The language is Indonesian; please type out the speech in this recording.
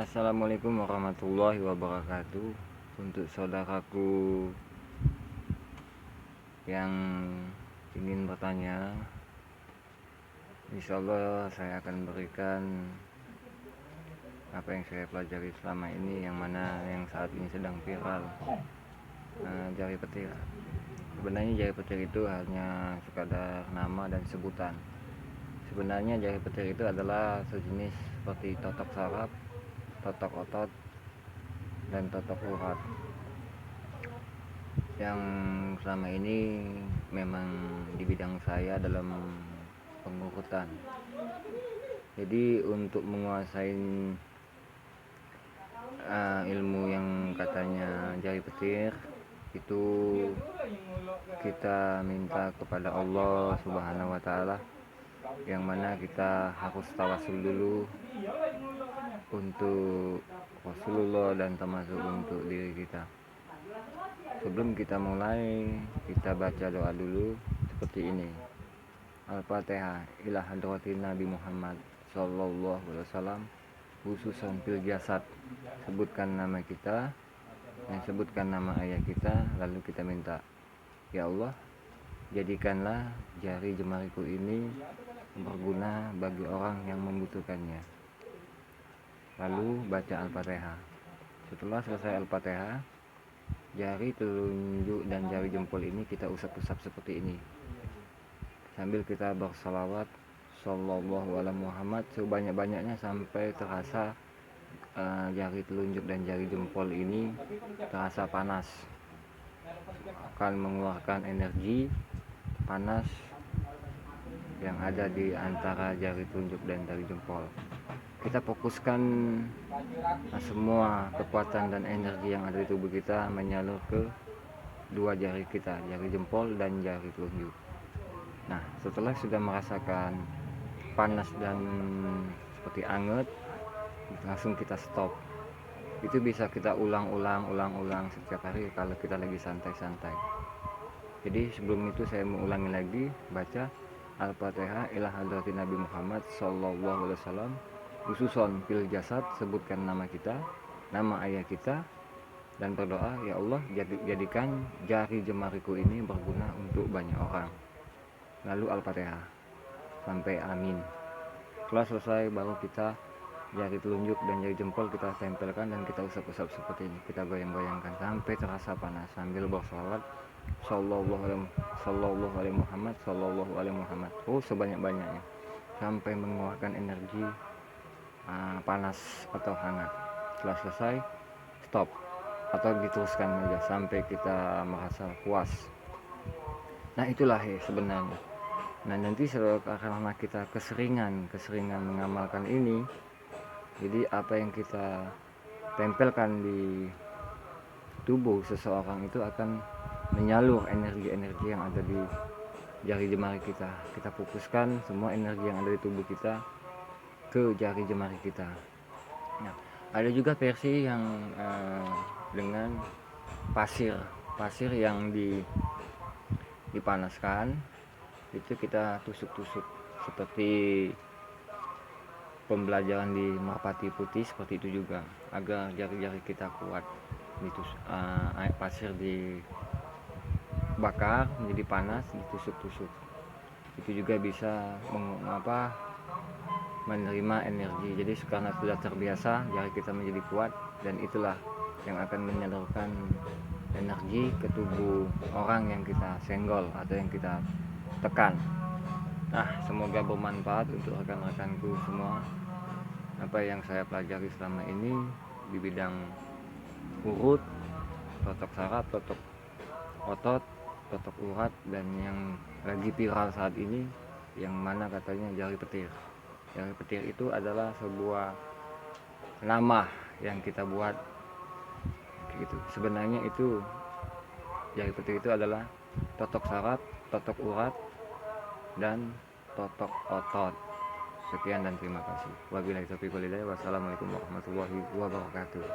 Assalamualaikum warahmatullahi wabarakatuh. Untuk saudaraku yang ingin bertanya Insya Allah saya akan berikan apa yang saya pelajari selama ini yang mana yang saat ini sedang viral. Nah, jari petir. Sebenarnya jari petir itu hanya sekadar nama dan sebutan. Sebenarnya jari petir itu adalah sejenis seperti totok saraf totok otot dan totok urat yang selama ini memang di bidang saya dalam pengurutan. Jadi untuk menguasai uh, ilmu yang katanya jari petir itu kita minta kepada Allah Subhanahu wa taala yang mana kita harus tawasul dulu untuk Rasulullah dan termasuk untuk diri kita. Sebelum kita mulai kita baca doa dulu seperti ini. Al-Fatihah ila hadratin Nabi Muhammad sallallahu alaihi wasallam khususan fil jasad. Sebutkan nama kita dan sebutkan nama ayah kita lalu kita minta ya Allah jadikanlah jari jemariku ini berguna bagi orang yang membutuhkannya. Lalu baca Al-Fatihah setelah selesai Al-Fatihah jari telunjuk dan jari jempol ini kita usap-usap seperti ini. Sambil kita bersalawat Sallallahu alaihi Muhammad sebanyak-banyaknya sampai terasa uh, jari telunjuk dan jari jempol ini terasa panas. Akan mengeluarkan energi panas yang ada di antara jari telunjuk dan jari jempol. Kita fokuskan semua kekuatan dan energi yang ada di tubuh kita menyalur ke dua jari kita jari jempol dan jari telunjuk nah setelah sudah merasakan panas dan seperti anget langsung kita stop. Itu bisa kita ulang-ulang ulang-ulang setiap hari kalau kita lagi santai-santai jadi sebelum itu saya mau ulangi lagi baca Al-Fatihah ila hadratin Nabi Muhammad sallallahu alaihi wasallam. Khususon fil jasad sebutkan nama kita nama ayah kita dan berdoa ya Allah jadikan jari jemariku ini berguna untuk banyak orang. Lalu al-fatihah sampai amin. Setelah selesai baru kita jari telunjuk dan jari jempol kita tempelkan dan kita usap-usap seperti ini. Kita goyang-goyangkan sampai terasa panas sambil bersalawat sallallahu alaihi sallallahu alaihi Muhammad sallallahu alaihi Muhammad. Oh sebanyak-banyaknya. Sampai mengeluarkan energi uh, panas atau hangat. Setelah selesai stop. Atau diteruskan saja sampai kita merasa puas. Nah itulah ya sebenarnya. Nah nanti karena kita keseringan keseringan mengamalkan ini. Jadi apa yang kita tempelkan di tubuh seseorang itu akan menyalur energi-energi yang ada di jari jemari kita. Kita fokuskan semua energi yang ada di tubuh kita ke jari jemari kita. Nah, ada juga versi yang uh, dengan pasir. Pasir yang di dipanaskan itu kita tusuk-tusuk. Seperti pembelajaran di Merpati Putih seperti itu juga. Agar jari-jari kita kuat. Ditus uh, air pasir dibakar menjadi panas ditusuk-tusuk. Itu juga bisa mengapa menerima energi. Jadi karena sudah terbiasa jari kita menjadi kuat dan itulah yang akan menyalurkan energi ke tubuh orang yang kita senggol atau yang kita tekan. Nah semoga bermanfaat untuk rekan-rekanku semua. Apa yang saya pelajari selama ini di bidang urut totok saraf totok otot totok urat dan yang lagi viral saat ini yang mana katanya jari petir. Yang petir itu adalah sebuah nama yang kita buat gitu. Sebenarnya itu jari petir itu adalah totok saraf totok urat dan totok otot. Sekian dan terima kasih. Wabillahi taufiq walhidayah. Wassalamualaikum warahmatullahi wabarakatuh